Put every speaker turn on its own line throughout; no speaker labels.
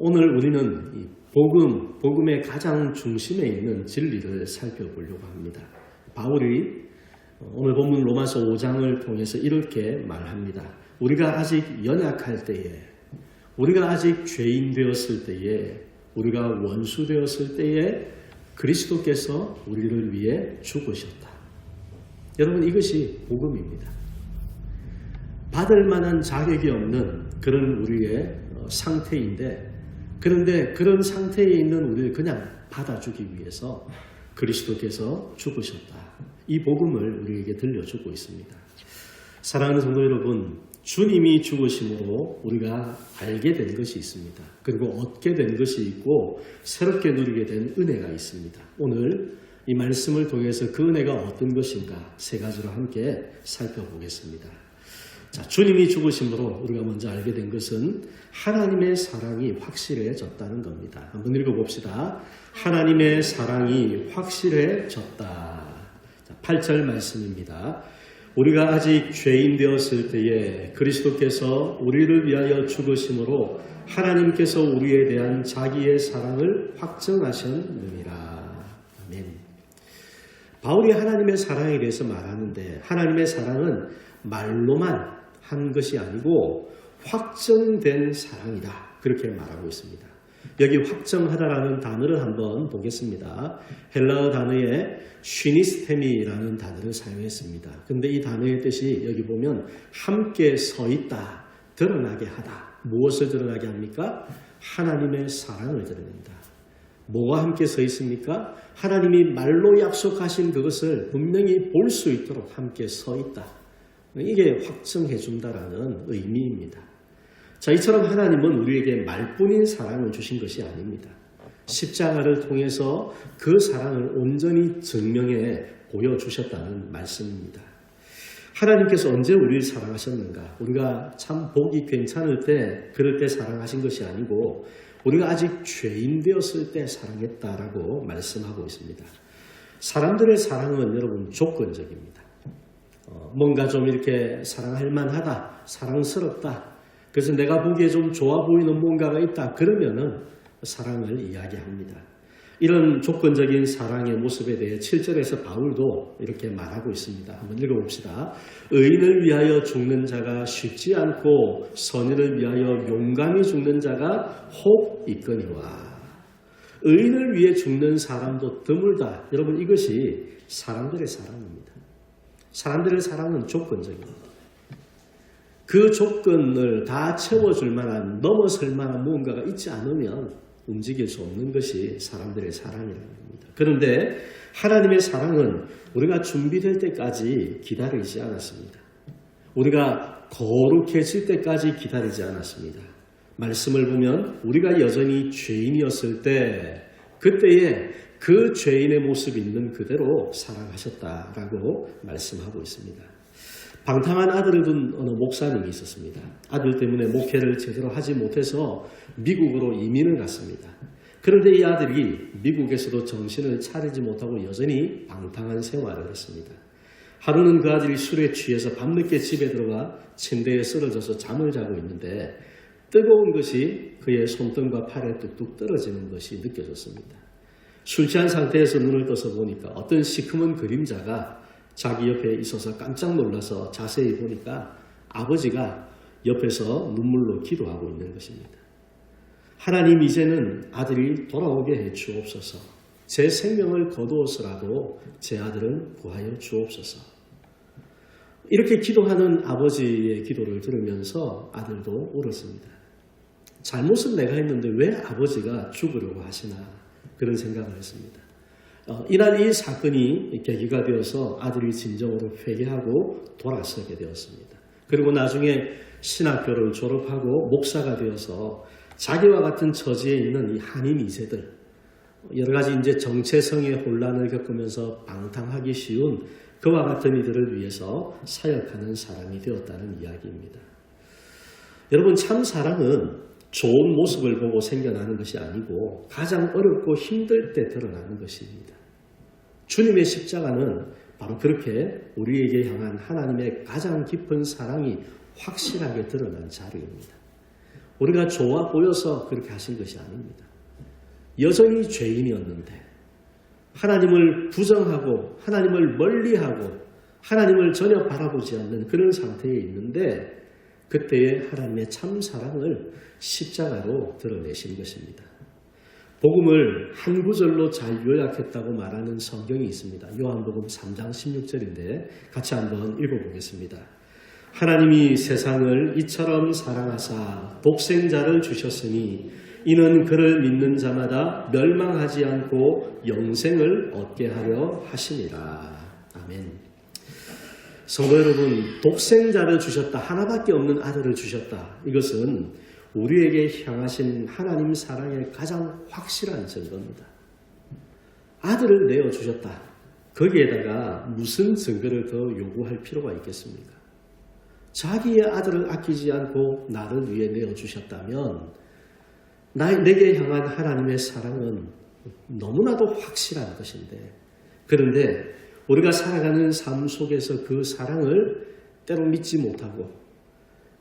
오늘 우리는 이 복음, 복음의 가장 중심에 있는 진리를 살펴보려고 합니다. 바울이 오늘 본문 로마서 5장을 통해서 이렇게 말합니다. 우리가 아직 연약할 때에, 우리가 아직 죄인 되었을 때에, 우리가 원수 되었을 때에 그리스도께서 우리를 위해 죽으셨다. 여러분 이것이 복음입니다. 받을 만한 자격이 없는 그런 우리의 어, 상태인데 그런데 그런 상태에 있는 우리를 그냥 받아주기 위해서 그리스도께서 죽으셨다. 이 복음을 우리에게 들려주고 있습니다. 사랑하는 성도 여러분, 주님이 죽으심으로 우리가 알게 된 것이 있습니다. 그리고 얻게 된 것이 있고 새롭게 누리게 된 은혜가 있습니다. 오늘 이 말씀을 통해서 그 은혜가 어떤 것인가 세 가지로 함께 살펴보겠습니다. 자, 주님이 죽으심으로 우리가 먼저 알게 된 것은 하나님의 사랑이 확실해졌다는 겁니다. 한번 읽어봅시다. 하나님의 사랑이 확실해졌다. 자, 8절 말씀입니다. 우리가 아직 죄인 되었을 때에 그리스도께서 우리를 위하여 죽으심으로 하나님께서 우리에 대한 자기의 사랑을 확정하셨느니라. 아멘. 바울이 하나님의 사랑에 대해서 말하는데 하나님의 사랑은 말로만 한 것이 아니고 확정된 사랑이다. 그렇게 말하고 있습니다. 여기 확정하다라는 단어를 한번 보겠습니다. 헬라어 단어에 쉬니스테미라는 단어를 사용했습니다. 근데 이 단어의 뜻이 여기 보면 함께 서 있다, 드러나게 하다. 무엇을 드러나게 합니까? 하나님의 사랑을 드러낸다. 뭐가 함께 서 있습니까? 하나님이 말로 약속하신 그것을 분명히 볼 수 있도록 함께 서 있다. 이게 확정해 준다라는 의미입니다. 자, 이처럼 하나님은 우리에게 말뿐인 사랑을 주신 것이 아닙니다. 십자가를 통해서 그 사랑을 온전히 증명해 보여주셨다는 말씀입니다. 하나님께서 언제 우리를 사랑하셨는가? 우리가 참 보기 괜찮을 때, 그럴 때 사랑하신 것이 아니고, 우리가 아직 죄인 되었을 때 사랑했다라고 말씀하고 있습니다. 사람들의 사랑은 여러분 조건적입니다. 어, 뭔가 좀 이렇게 사랑할 만하다, 사랑스럽다. 그래서 내가 보기에 좀 좋아 보이는 뭔가가 있다. 그러면은 사랑을 이야기합니다. 이런 조건적인 사랑의 모습에 대해 7절에서 바울도 이렇게 말하고 있습니다. 한번 읽어봅시다. 의인을 위하여 죽는 자가 쉽지 않고 선인을 위하여 용감히 죽는 자가 혹 있거니와. 의인을 위해 죽는 사람도 드물다. 여러분 이것이 사람들의 사랑입니다. 사람들의 사랑은 조건적입니다. 그 조건을 다 채워줄 만한, 넘어설 만한 무언가가 있지 않으면 움직일 수 없는 것이 사람들의 사랑이라는 겁니다. 그런데 하나님의 사랑은 우리가 준비될 때까지 기다리지 않았습니다. 우리가 거룩해질 때까지 기다리지 않았습니다. 말씀을 보면 우리가 여전히 죄인이었을 때 그때에 그 죄인의 모습 있는 그대로 사랑하셨다라고 말씀하고 있습니다. 방탕한 아들을 둔 어느 목사님이 있었습니다. 아들 때문에 목회를 제대로 하지 못해서 미국으로 이민을 갔습니다. 그런데 이 아들이 미국에서도 정신을 차리지 못하고 여전히 방탕한 생활을 했습니다. 하루는 그 아들이 술에 취해서 밤늦게 집에 들어가 침대에 쓰러져서 잠을 자고 있는데 뜨거운 것이 그의 손등과 팔에 뚝뚝 떨어지는 것이 느껴졌습니다. 술 취한 상태에서 눈을 떠서 보니까 어떤 시커먼 그림자가 자기 옆에 있어서 깜짝 놀라서 자세히 보니까 아버지가 옆에서 눈물로 기도하고 있는 것입니다. 하나님 이제는 아들이 돌아오게 해 주옵소서. 제 생명을 거두어서라도 제 아들은 구하여 주옵소서. 이렇게 기도하는 아버지의 기도를 들으면서 아들도 울었습니다. 잘못은 내가 했는데 왜 아버지가 죽으려고 하시나 그런 생각을 했습니다. 어, 이날 이 사건이 계기가 되어서 아들이 진정으로 회개하고 돌아서게 되었습니다. 그리고 나중에 신학교를 졸업하고 목사가 되어서 자기와 같은 처지에 있는 이 한인 이세들 여러 가지 이제 정체성의 혼란을 겪으면서 방탕하기 쉬운 그와 같은 이들을 위해서 사역하는 사람이 되었다는 이야기입니다. 여러분 참 사랑은 좋은 모습을 보고 생겨나는 것이 아니고 가장 어렵고 힘들 때 드러나는 것입니다. 주님의 십자가는 바로 그렇게 우리에게 향한 하나님의 가장 깊은 사랑이 확실하게 드러난 자리입니다. 우리가 좋아 보여서 그렇게 하신 것이 아닙니다. 여전히 죄인이었는데 하나님을 부정하고 하나님을 멀리하고 하나님을 전혀 바라보지 않는 그런 상태에 있는데 그때의 하나님의 참 사랑을 십자가로 드러내신 것입니다. 복음을 한 구절로 잘 요약했다고 말하는 성경이 있습니다. 요한복음 3장 16절인데 같이 한번 읽어보겠습니다. 하나님이 세상을 이처럼 사랑하사 독생자를 주셨으니 이는 그를 믿는 자마다 멸망하지 않고 영생을 얻게 하려 하심이라. 아멘. 성도 여러분, 독생자를 주셨다. 하나밖에 없는 아들을 주셨다. 이것은 우리에게 향하신 하나님 사랑의 가장 확실한 증거입니다. 아들을 내어주셨다. 거기에다가 무슨 증거를 더 요구할 필요가 있겠습니까? 자기의 아들을 아끼지 않고 나를 위해 내어주셨다면 나, 내게 향한 하나님의 사랑은 너무나도 확실한 것인데 그런데 우리가 살아가는 삶 속에서 그 사랑을 때로 믿지 못하고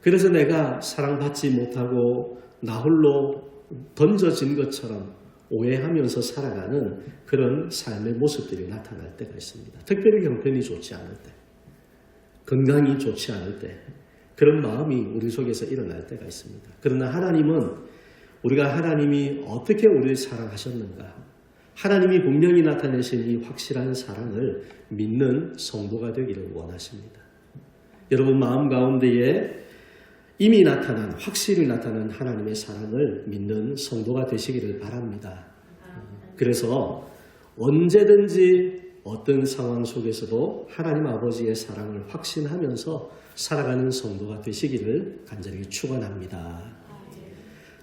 그래서 내가 사랑받지 못하고 나 홀로 던져진 것처럼 오해하면서 살아가는 그런 삶의 모습들이 나타날 때가 있습니다. 특별히 형편이 좋지 않을 때, 건강이 좋지 않을 때, 그런 마음이 우리 속에서 일어날 때가 있습니다. 그러나 하나님은 우리가 하나님이 어떻게 우리를 사랑하셨는가, 하나님이 분명히 나타내신 이 확실한 사랑을 믿는 성도가 되기를 원하십니다. 여러분 마음 가운데에 이미 나타난 확실히 나타난 하나님의 사랑을 믿는 성도가 되시기를 바랍니다. 그래서 언제든지 어떤 상황 속에서도 하나님 아버지의 사랑을 확신하면서 살아가는 성도가 되시기를 간절히 축원합니다.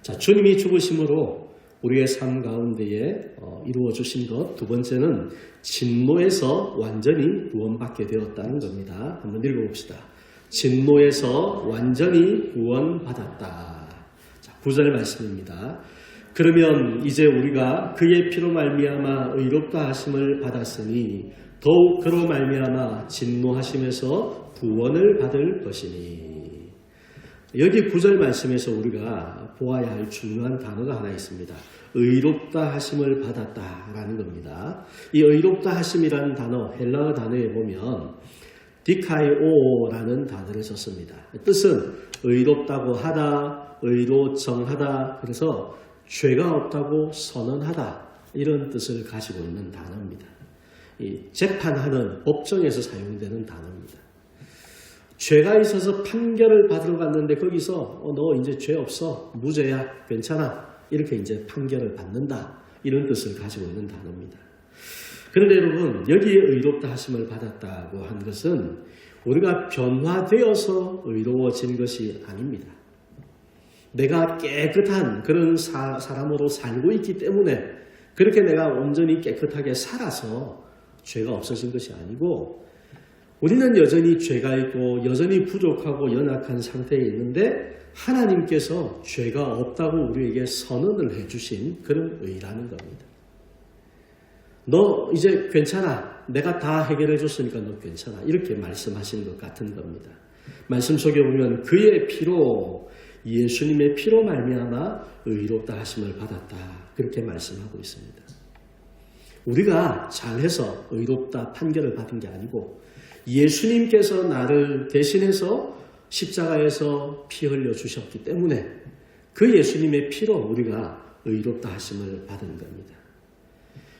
자, 주님이 죽으심으로 우리의 삶 가운데에 어, 이루어 주신 것 두 번째는 진노에서 완전히 구원받게 되었다는 겁니다. 한번 읽어봅시다. 진노에서 완전히 구원받았다. 자, 9절 말씀입니다. 그러면 이제 우리가 그의 피로 말미암아 의롭다 하심을 받았으니 더욱 그로 말미암아 진노하심에서 구원을 받을 것이니 여기 9절 말씀에서 우리가 보아야 할 중요한 단어가 하나 있습니다. 의롭다 하심을 받았다라는 겁니다. 이 의롭다 하심이라는 단어 헬라어 단어에 보면 디카이오라는 단어를 썼습니다. 뜻은 의롭다고 하다, 의로 정하다, 그래서 죄가 없다고 선언하다 이런 뜻을 가지고 있는 단어입니다. 이 재판하는 법정에서 사용되는 단어입니다. 죄가 있어서 판결을 받으러 갔는데 거기서 어, 너 이제 죄 없어 무죄야 괜찮아 이렇게 이제 판결을 받는다 이런 뜻을 가지고 있는 단어입니다. 그런데 여러분 여기에 의롭다 하심을 받았다고 한 것은 우리가 변화되어서 의로워진 것이 아닙니다. 내가 깨끗한 그런 사, 사람으로 살고 있기 때문에 그렇게 내가 온전히 깨끗하게 살아서 죄가 없어진 것이 아니고 우리는 여전히 죄가 있고 여전히 부족하고 연약한 상태에 있는데 하나님께서 죄가 없다고 우리에게 선언을 해주신 그런 의라는 겁니다. 너 이제 괜찮아. 내가 다 해결해 줬으니까 너 괜찮아. 이렇게 말씀하신 것 같은 겁니다. 말씀 속에 보면 그의 피로 예수님의 피로 말미암아 의롭다 하심을 받았다. 그렇게 말씀하고 있습니다. 우리가 잘해서 의롭다 판결을 받은 게 아니고 예수님께서 나를 대신해서 십자가에서 피 흘려 주셨기 때문에 그 예수님의 피로 우리가 의롭다 하심을 받은 겁니다.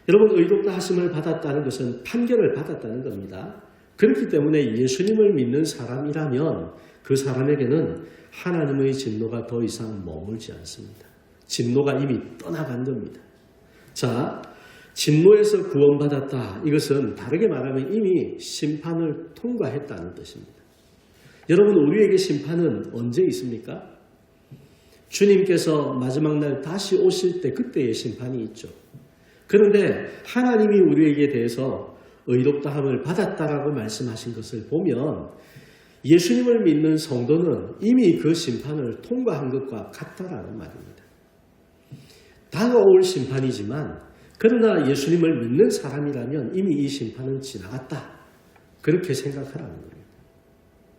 여러분 의롭다 하심을 받았다는 것은 판결을 받았다는 겁니다. 그렇기 때문에 예수님을 믿는 사람이라면 그 사람에게는 하나님의 진노가 더 이상 머물지 않습니다. 진노가 이미 떠나간 겁니다. 자, 진노에서 구원받았다. 이것은 다르게 말하면 이미 심판을 통과했다는 뜻입니다. 여러분, 우리에게 심판은 언제 있습니까? 주님께서 마지막 날 다시 오실 때 그때의 심판이 있죠. 그런데 하나님이 우리에게 대해서 의롭다함을 받았다라고 말씀하신 것을 보면 예수님을 믿는 성도는 이미 그 심판을 통과한 것과 같다라는 말입니다. 다가올 심판이지만 그러나 예수님을 믿는 사람이라면 이미 이 심판은 지나갔다. 그렇게 생각하라는 겁니다.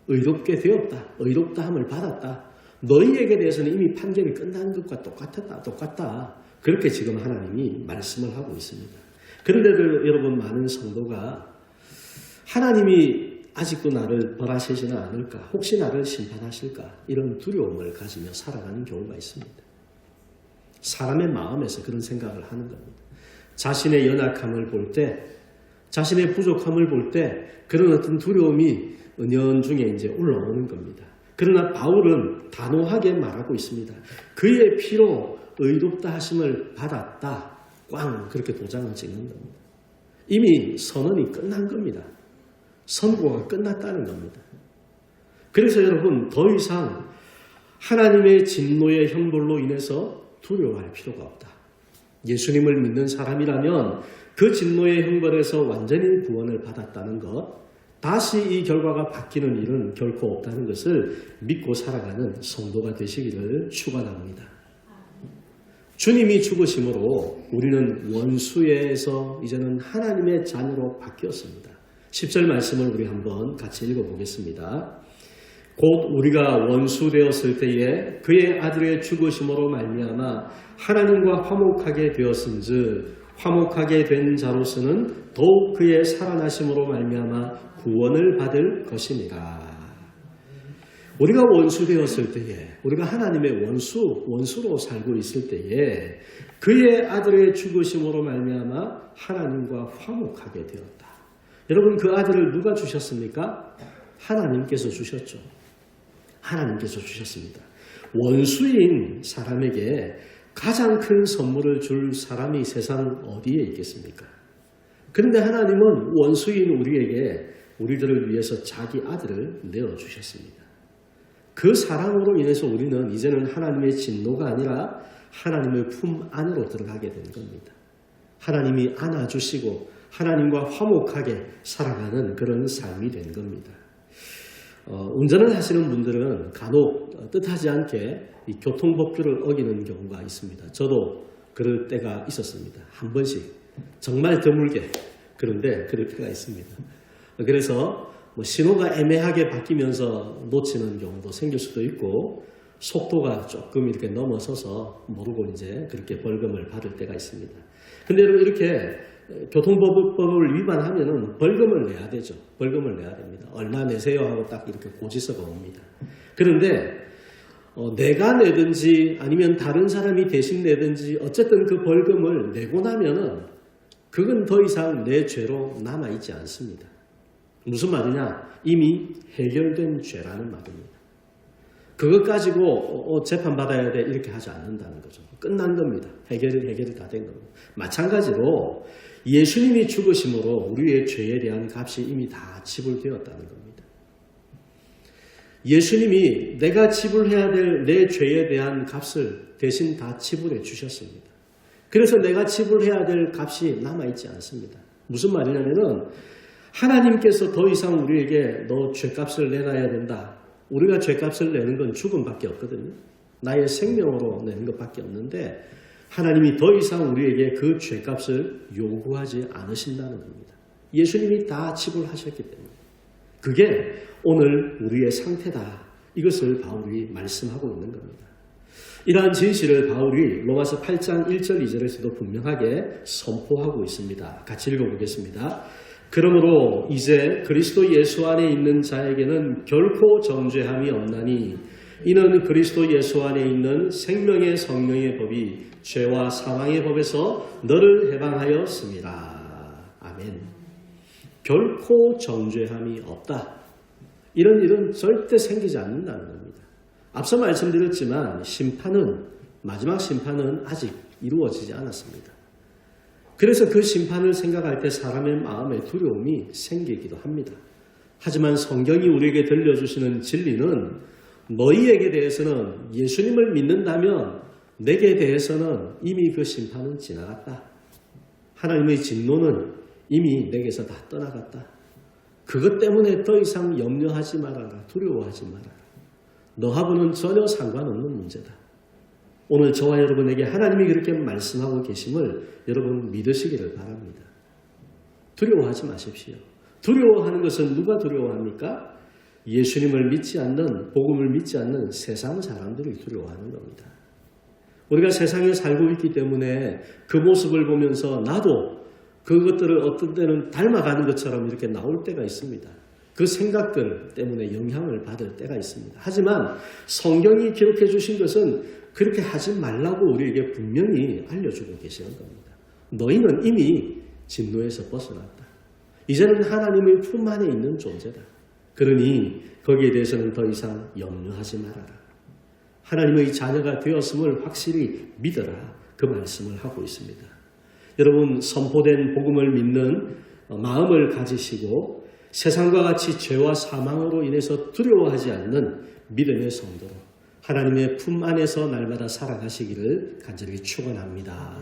의롭게 되었다. 의롭다함을 받았다. 너희에게 대해서는 이미 판결이 끝난 것과 똑같았다, 똑같다. 그렇게 지금 하나님이 말씀을 하고 있습니다. 그런데도 여러분 많은 성도가 하나님이 아직도 나를 벌하시지는 않을까? 혹시 나를 심판하실까? 이런 두려움을 가지며 살아가는 경우가 있습니다. 사람의 마음에서 그런 생각을 하는 겁니다. 자신의 연약함을 볼 때, 자신의 부족함을 볼 때, 그런 어떤 두려움이 은연중에 이제 올라오는 겁니다. 그러나 바울은 단호하게 말하고 있습니다. 그의 피로 의롭다 하심을 받았다. 꽝! 그렇게 도장을 찍는 겁니다. 이미 선언이 끝난 겁니다. 선고가 끝났다는 겁니다. 그래서 여러분 더 이상 하나님의 진노의 형벌로 인해서 두려워할 필요가 없다. 예수님을 믿는 사람이라면 그 진노의 형벌에서 완전히 구원을 받았다는 것, 다시 이 결과가 바뀌는 일은 결코 없다는 것을 믿고 살아가는 성도가 되시기를 축원합니다. 주님이 죽으심으로 우리는 원수에서 이제는 하나님의 자녀로 바뀌었습니다. 10절 말씀을 우리 한번 같이 읽어보겠습니다. 곧 우리가 원수 되었을 때에 그의 아들의 죽으심으로 말미암아 하나님과 화목하게 되었은즉 화목하게 된 자로서는 더욱 그의 살아나심으로 말미암아 구원을 받을 것이니라. 우리가 원수 되었을 때에 우리가 하나님의 원수 원수로 살고 있을 때에 그의 아들의 죽으심으로 말미암아 하나님과 화목하게 되었다. 여러분 그 아들을 누가 주셨습니까? 하나님께서 주셨죠. 하나님께서 주셨습니다. 원수인 사람에게 가장 큰 선물을 줄 사람이 세상 어디에 있겠습니까? 그런데 하나님은 원수인 우리에게 우리들을 위해서 자기 아들을 내어주셨습니다. 그 사랑으로 인해서 우리는 이제는 하나님의 진노가 아니라 하나님의 품 안으로 들어가게 된 겁니다. 하나님이 안아주시고 하나님과 화목하게 살아가는 그런 삶이 된 겁니다. 어, 운전을 하시는 분들은 간혹 뜻하지 않게 이 교통법규를 어기는 경우가 있습니다. 저도 그럴 때가 있었습니다. 한 번씩 정말 드물게 그런데 그럴 때가 있습니다. 그래서 뭐 신호가 애매하게 바뀌면서 놓치는 경우도 생길 수도 있고 속도가 조금 이렇게 넘어서서 모르고 이제 그렇게 벌금을 받을 때가 있습니다. 근데 여러분 이렇게 교통법을 위반하면은 벌금을 내야 되죠. 벌금을 내야 됩니다. 얼마 내세요 하고 딱 이렇게 고지서가 옵니다. 그런데 어, 내가 내든지 아니면 다른 사람이 대신 내든지 어쨌든 그 벌금을 내고 나면은 그건 더 이상 내 죄로 남아 있지 않습니다. 무슨 말이냐? 이미 해결된 죄라는 말입니다. 그것 가지고 어, 재판 받아야 돼 이렇게 하지 않는다는 거죠. 끝난 겁니다. 해결이 해결이 다 된 겁니다. 마찬가지로 예수님이 죽으심으로 우리의 죄에 대한 값이 이미 다 지불되었다는 겁니다. 예수님이 내가 지불해야 될 내 죄에 대한 값을 대신 다 지불해 주셨습니다. 그래서 내가 지불해야 될 값이 남아있지 않습니다. 무슨 말이냐면은 하나님께서 더 이상 우리에게 너 죄값을 내놔야 된다. 우리가 죄값을 내는 건 죽음밖에 없거든요. 나의 생명으로 내는 것밖에 없는데 하나님이 더 이상 우리에게 그 죄값을 요구하지 않으신다는 겁니다. 예수님이 다 지불하셨기 때문에. 그게 오늘 우리의 상태다. 이것을 바울이 말씀하고 있는 겁니다. 이러한 진실을 바울이 로마서 8장 1절 2절에서도 분명하게 선포하고 있습니다. 같이 읽어보겠습니다. 그러므로 이제 그리스도 예수 안에 있는 자에게는 결코 정죄함이 없나니 이는 그리스도 예수 안에 있는 생명의 성령의 법이 죄와 사망의 법에서 너를 해방하였습니다. 아멘. 결코 정죄함이 없다. 이런 일은 절대 생기지 않는다는 겁니다. 앞서 말씀드렸지만 심판은 마지막 심판은 아직 이루어지지 않았습니다. 그래서 그 심판을 생각할 때 사람의 마음에 두려움이 생기기도 합니다. 하지만 성경이 우리에게 들려주시는 진리는 너희에게 대해서는 예수님을 믿는다면 내게 대해서는 이미 그 심판은 지나갔다. 하나님의 진노는 이미 내게서 다 떠나갔다. 그것 때문에 더 이상 염려하지 말아라. 두려워하지 말아라. 너하고는 전혀 상관없는 문제다. 오늘 저와 여러분에게 하나님이 그렇게 말씀하고 계심을 여러분 믿으시기를 바랍니다. 두려워하지 마십시오. 두려워하는 것은 누가 두려워합니까? 예수님을 믿지 않는, 복음을 믿지 않는 세상 사람들이 두려워하는 겁니다. 우리가 세상에 살고 있기 때문에 그 모습을 보면서 나도 그것들을 어떤 때는 닮아가는 것처럼 이렇게 나올 때가 있습니다. 그 생각들 때문에 영향을 받을 때가 있습니다. 하지만 성경이 기록해 주신 것은 그렇게 하지 말라고 우리에게 분명히 알려주고 계시는 겁니다. 너희는 이미 진노에서 벗어났다. 이제는 하나님의 품 안에 있는 존재다. 그러니 거기에 대해서는 더 이상 염려하지 말아라. 하나님의 자녀가 되었음을 확실히 믿어라. 그 말씀을 하고 있습니다. 여러분, 선포된 복음을 믿는 마음을 가지시고 세상과 같이 죄와 사망으로 인해서 두려워하지 않는 믿음의 성도로 하나님의 품 안에서 날마다 살아가시기를 간절히 축원합니다.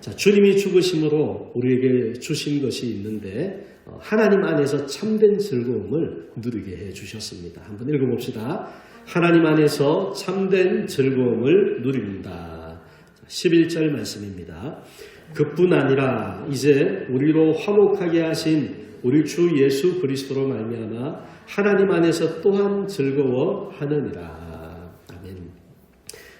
자, 주님이 죽으심으로 우리에게 주신 것이 있는데 어, 하나님 안에서 참된 즐거움을 누리게 해 주셨습니다. 한번 읽어봅시다. 하나님 안에서 참된 즐거움을 누립니다. 11절 말씀입니다. 그뿐 아니라 이제 우리로 화목하게 하신 우리 주 예수 그리스도로 말미암아 하나님 안에서 또한 즐거워하느니라. 아멘.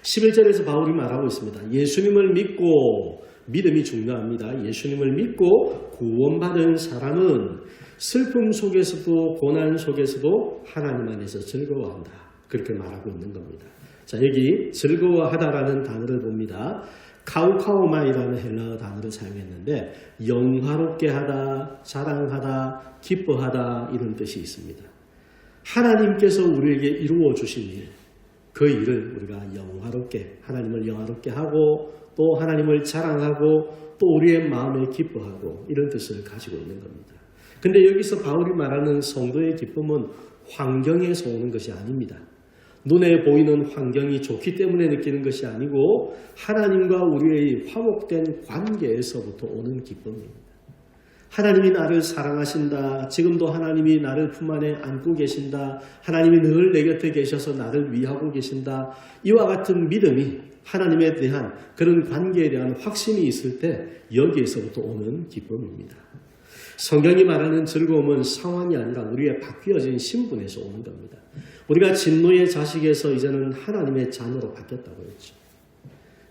11절에서 바울이 말하고 있습니다. 예수님을 믿고 믿음이 중요합니다. 예수님을 믿고 구원받은 사람은 슬픔 속에서도 고난 속에서도 하나님 안에서 즐거워한다. 그렇게 말하고 있는 겁니다. 자, 여기 즐거워하다라는 단어를 봅니다. 카우카오마이라는 헬라어 단어를 사용했는데 영화롭게 하다, 자랑하다, 기뻐하다 이런 뜻이 있습니다. 하나님께서 우리에게 이루어 주신 일, 그 일을 우리가 영화롭게 하나님을 영화롭게 하고 또 하나님을 자랑하고 또 우리의 마음에 기뻐하고 이런 뜻을 가지고 있는 겁니다. 근데 여기서 바울이 말하는 성도의 기쁨은 환경에서 오는 것이 아닙니다. 눈에 보이는 환경이 좋기 때문에 느끼는 것이 아니고 하나님과 우리의 화목된 관계에서부터 오는 기쁨입니다. 하나님이 나를 사랑하신다. 지금도 하나님이 나를 품 안에 안고 계신다. 하나님이 늘 내 곁에 계셔서 나를 위하고 계신다. 이와 같은 믿음이 하나님에 대한 그런 관계에 대한 확신이 있을 때 여기에서부터 오는 기쁨입니다. 성경이 말하는 즐거움은 상황이 아니라 우리의 바뀌어진 신분에서 오는 겁니다. 우리가 진노의 자식에서 이제는 하나님의 자녀로 바뀌었다고 했죠.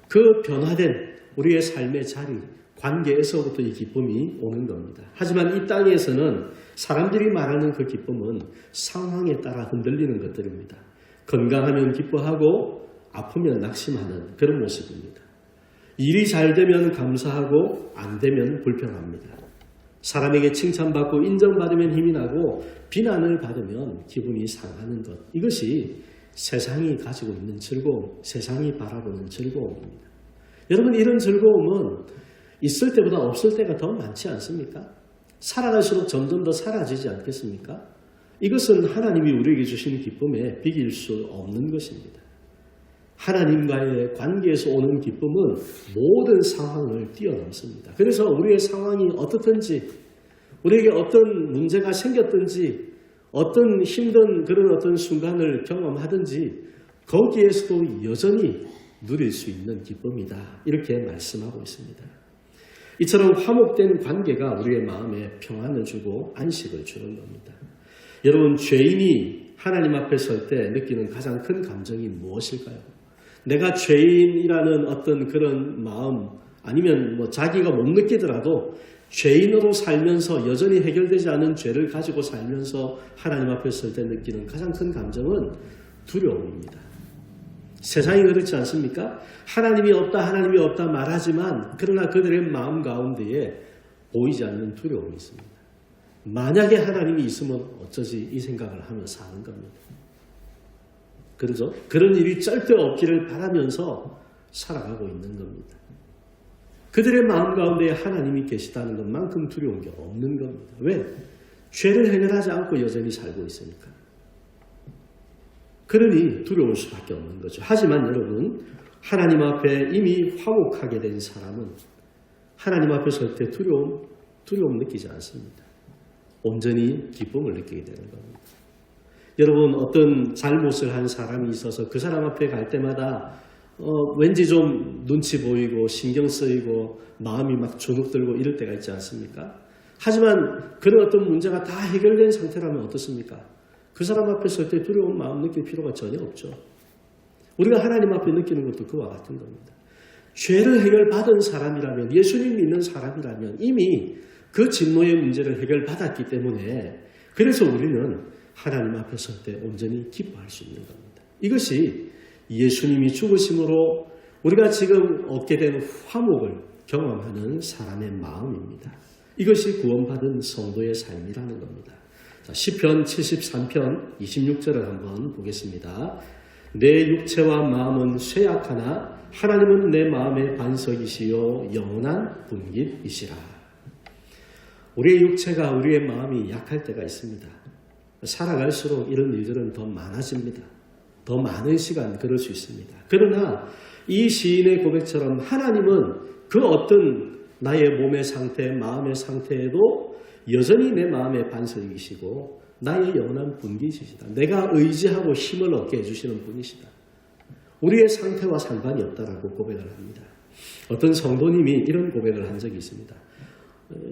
그 변화된 우리의 삶의 자리, 관계에서부터 이 기쁨이 오는 겁니다. 하지만 이 땅에서는 사람들이 말하는 그 기쁨은 상황에 따라 흔들리는 것들입니다. 건강하면 기뻐하고 아프면 낙심하는 그런 모습입니다. 일이 잘 되면 감사하고 안 되면 불평합니다. 사람에게 칭찬받고 인정받으면 힘이 나고 비난을 받으면 기분이 상하는 것. 이것이 세상이 가지고 있는 즐거움, 세상이 바라보는 즐거움입니다. 여러분, 이런 즐거움은 있을 때보다 없을 때가 더 많지 않습니까? 살아갈수록 점점 더 사라지지 않겠습니까? 이것은 하나님이 우리에게 주신 기쁨에 비길 수 없는 것입니다. 하나님과의 관계에서 오는 기쁨은 모든 상황을 뛰어넘습니다. 그래서 우리의 상황이 어떻든지, 우리에게 어떤 문제가 생겼든지, 어떤 힘든 그런 어떤 순간을 경험하든지, 거기에서도 여전히 누릴 수 있는 기쁨이다. 이렇게 말씀하고 있습니다. 이처럼 화목된 관계가 우리의 마음에 평안을 주고 안식을 주는 겁니다. 여러분, 죄인이 하나님 앞에 설 때 느끼는 가장 큰 감정이 무엇일까요? 내가 죄인이라는 어떤 그런 마음, 아니면 뭐 자기가 못 느끼더라도 죄인으로 살면서 여전히 해결되지 않은 죄를 가지고 살면서 하나님 앞에 설 때 느끼는 가장 큰 감정은 두려움입니다. 세상이 그렇지 않습니까? 하나님이 없다, 하나님이 없다 말하지만 그러나 그들의 마음 가운데에 보이지 않는 두려움이 있습니다. 만약에 하나님이 있으면 어쩌지 이 생각을 하며 사는 겁니다. 그러죠? 그런 일이 절대 없기를 바라면서 살아가고 있는 겁니다. 그들의 마음 가운데 하나님이 계시다는 것만큼 두려운 게 없는 겁니다. 왜? 죄를 해결하지 않고 여전히 살고 있으니까. 그러니 두려울 수밖에 없는 거죠. 하지만 여러분, 하나님 앞에 이미 화목하게 된 사람은 하나님 앞에 설 때 두려움, 두려움 느끼지 않습니다. 온전히 기쁨을 느끼게 되는 겁니다. 여러분, 어떤 잘못을 한 사람이 있어서 그 사람 앞에 갈 때마다 어, 왠지 좀 눈치 보이고 신경 쓰이고 마음이 막 주눅들고 이럴 때가 있지 않습니까? 하지만 그런 어떤 문제가 다 해결된 상태라면 어떻습니까? 그 사람 앞에 설 때 두려운 마음 느낄 필요가 전혀 없죠. 우리가 하나님 앞에 느끼는 것도 그와 같은 겁니다. 죄를 해결받은 사람이라면, 예수님 믿는 사람이라면 이미 그 진노의 문제를 해결받았기 때문에 그래서 우리는 하나님 앞에 설 때 온전히 기뻐할 수 있는 겁니다. 이것이 예수님이 죽으심으로 우리가 지금 얻게 된 화목을 경험하는 사람의 마음입니다. 이것이 구원받은 성도의 삶이라는 겁니다. 자, 10편 73편 26절을 한번 보겠습니다. 내 육체와 마음은 쇠약하나 하나님은 내 마음의 반석이시요 영원한 분깃이시라. 우리의 육체가 우리의 마음이 약할 때가 있습니다. 살아갈수록 이런 일들은 더 많아집니다. 더 많은 시간 그럴 수 있습니다. 그러나 이 시인의 고백처럼 하나님은 그 어떤 나의 몸의 상태, 마음의 상태에도 여전히 내 마음의 반석이시고 나의 영원한 분기시다. 내가 의지하고 힘을 얻게 해주시는 분이시다. 우리의 상태와 상관이 없다라고 고백을 합니다. 어떤 성도님이 이런 고백을 한 적이 있습니다.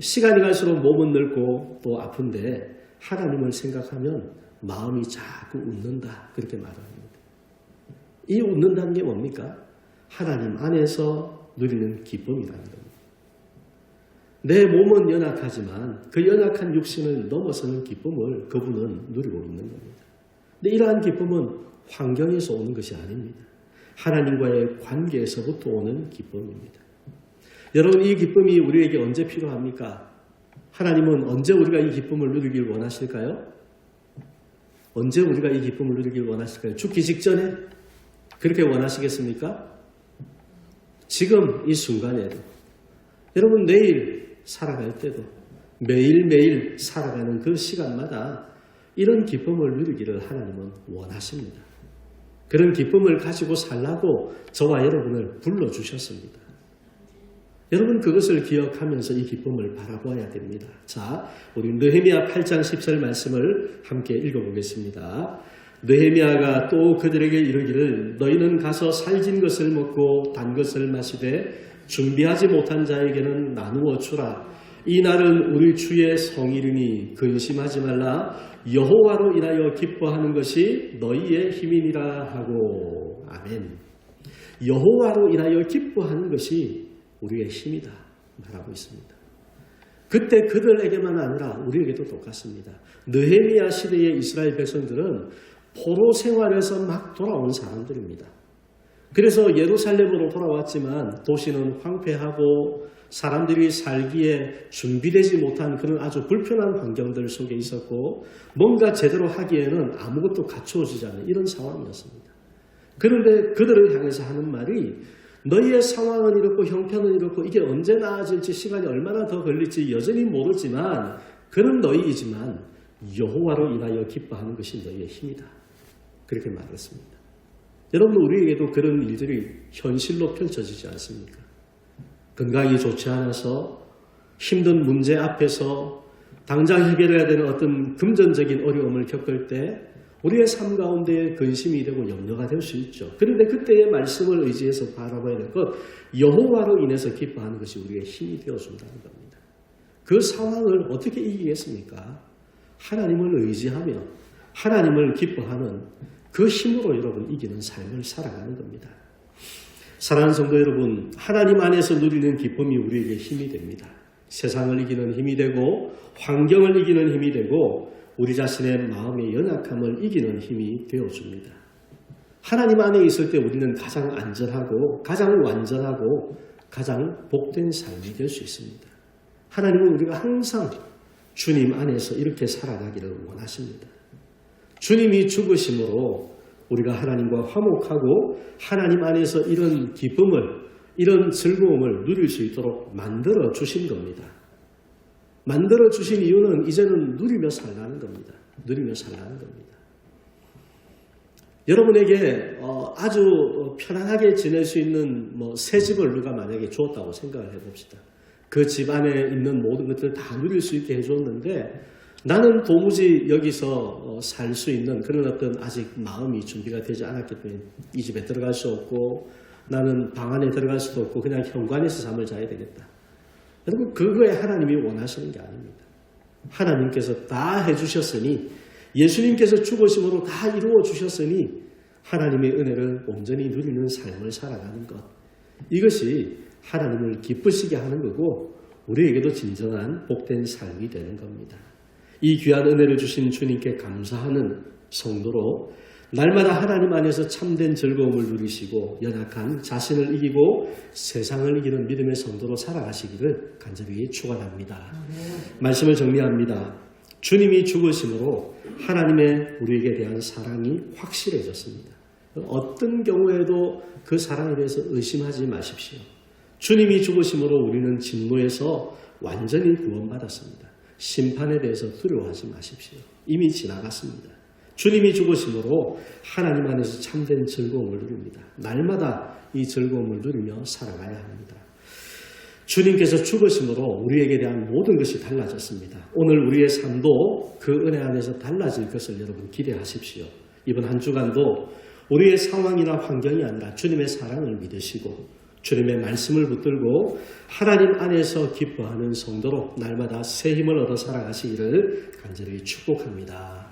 시간이 갈수록 몸은 늙고 또 아픈데 하나님을 생각하면 마음이 자꾸 웃는다. 그렇게 말합니다. 이 웃는다는 게 뭡니까? 하나님 안에서 누리는 기쁨이라는 겁니다. 내 몸은 연약하지만 그 연약한 육신을 넘어서는 기쁨을 그분은 누리고 있는 겁니다. 근데 이러한 기쁨은 환경에서 오는 것이 아닙니다. 하나님과의 관계에서부터 오는 기쁨입니다. 여러분, 이 기쁨이 우리에게 언제 필요합니까? 하나님은 언제 우리가 이 기쁨을 누리길 원하실까요? 언제 우리가 이 기쁨을 누리길 원하실까요? 죽기 직전에? 그렇게 원하시겠습니까? 지금 이 순간에도. 여러분, 내일 살아갈 때도 매일매일 살아가는 그 시간마다 이런 기쁨을 누리기를 하나님은 원하십니다. 그런 기쁨을 가지고 살라고 저와 여러분을 불러주셨습니다. 여러분 그것을 기억하면서 이 기쁨을 바라보아야 됩니다. 자, 우리 느헤미야 8장 10절 말씀을 함께 읽어보겠습니다. 느헤미야가 또 그들에게 이르기를 너희는 가서 살진 것을 먹고 단 것을 마시되 준비하지 못한 자에게는 나누어 주라. 이 날은 우리 주의 성이르니 근심하지 말라. 여호와로 인하여 기뻐하는 것이 너희의 힘이니라 하고 아멘. 여호와로 인하여 기뻐하는 것이 우리의 힘이다 말하고 있습니다. 그때 그들에게만 아니라 우리에게도 똑같습니다. 느헤미야 시대의 이스라엘 백성들은 포로 생활에서 막 돌아온 사람들입니다. 그래서 예루살렘으로 돌아왔지만 도시는 황폐하고 사람들이 살기에 준비되지 못한 그런 아주 불편한 환경들 속에 있었고 뭔가 제대로 하기에는 아무것도 갖추어지지 않은 이런 상황이었습니다. 그런데 그들을 향해서 하는 말이 너희의 상황은 이렇고 형편은 이렇고 이게 언제 나아질지 시간이 얼마나 더 걸릴지 여전히 모르지만 그런 너희이지만 여호와로 인하여 기뻐하는 것이 너희의 힘이다. 그렇게 말했습니다. 여러분 우리에게도 그런 일들이 현실로 펼쳐지지 않습니까? 건강이 좋지 않아서 힘든 문제 앞에서 당장 해결해야 되는 어떤 금전적인 어려움을 겪을 때 우리의 삶 가운데 근심이 되고 염려가 될 수 있죠. 그런데 그때의 말씀을 의지해서 바라봐야 될 것, 여호와로 인해서 기뻐하는 것이 우리의 힘이 되어준다는 겁니다. 그 상황을 어떻게 이기겠습니까? 하나님을 의지하며 하나님을 기뻐하는 그 힘으로 여러분 이기는 삶을 살아가는 겁니다. 사랑하는 성도 여러분, 하나님 안에서 누리는 기쁨이 우리에게 힘이 됩니다. 세상을 이기는 힘이 되고 환경을 이기는 힘이 되고 우리 자신의 마음의 연약함을 이기는 힘이 되어줍니다. 하나님 안에 있을 때 우리는 가장 안전하고 가장 완전하고 가장 복된 삶이 될 수 있습니다. 하나님은 우리가 항상 주님 안에서 이렇게 살아가기를 원하십니다. 주님이 죽으심으로 우리가 하나님과 화목하고 하나님 안에서 이런 기쁨을 이런 즐거움을 누릴 수 있도록 만들어 주신 겁니다. 만들어 주신 이유는 이제는 누리며 살라는 겁니다. 누리며 살라는 겁니다. 여러분에게 어, 아주 편안하게 지낼 수 있는 뭐 새 집을 누가 만약에 주었다고 생각을 해봅시다. 그 집 안에 있는 모든 것들을 다 누릴 수 있게 해줬는데 나는 도무지 여기서 살 수 있는 그런 어떤 아직 마음이 준비가 되지 않았기 때문에 이 집에 들어갈 수 없고 나는 방 안에 들어갈 수도 없고 그냥 현관에서 잠을 자야 되겠다. 여러분 그거에 하나님이 원하시는 게 아닙니다. 하나님께서 다 해주셨으니 예수님께서 죽으심으로 다 이루어 주셨으니 하나님의 은혜를 온전히 누리는 삶을 살아가는 것. 이것이 하나님을 기쁘시게 하는 거고 우리에게도 진정한 복된 삶이 되는 겁니다. 이 귀한 은혜를 주신 주님께 감사하는 성도로 날마다 하나님 안에서 참된 즐거움을 누리시고 연약한 자신을 이기고 세상을 이기는 믿음의 성도로 살아가시기를 간절히 축원합니다. 말씀을 정리합니다. 주님이 죽으심으로 하나님의 우리에게 대한 사랑이 확실해졌습니다. 어떤 경우에도 그 사랑에 대해서 의심하지 마십시오. 주님이 죽으심으로 우리는 진노에서 완전히 구원받았습니다. 심판에 대해서 두려워하지 마십시오. 이미 지나갔습니다. 주님이 죽으심으로 하나님 안에서 참된 즐거움을 누립니다. 날마다 이 즐거움을 누리며 살아가야 합니다. 주님께서 죽으심으로 우리에게 대한 모든 것이 달라졌습니다. 오늘 우리의 삶도 그 은혜 안에서 달라질 것을 여러분 기대하십시오. 이번 한 주간도 우리의 상황이나 환경이 아니라 주님의 사랑을 믿으시고 주님의 말씀을 붙들고 하나님 안에서 기뻐하는 성도로 날마다 새 힘을 얻어 살아가시기를 간절히 축복합니다.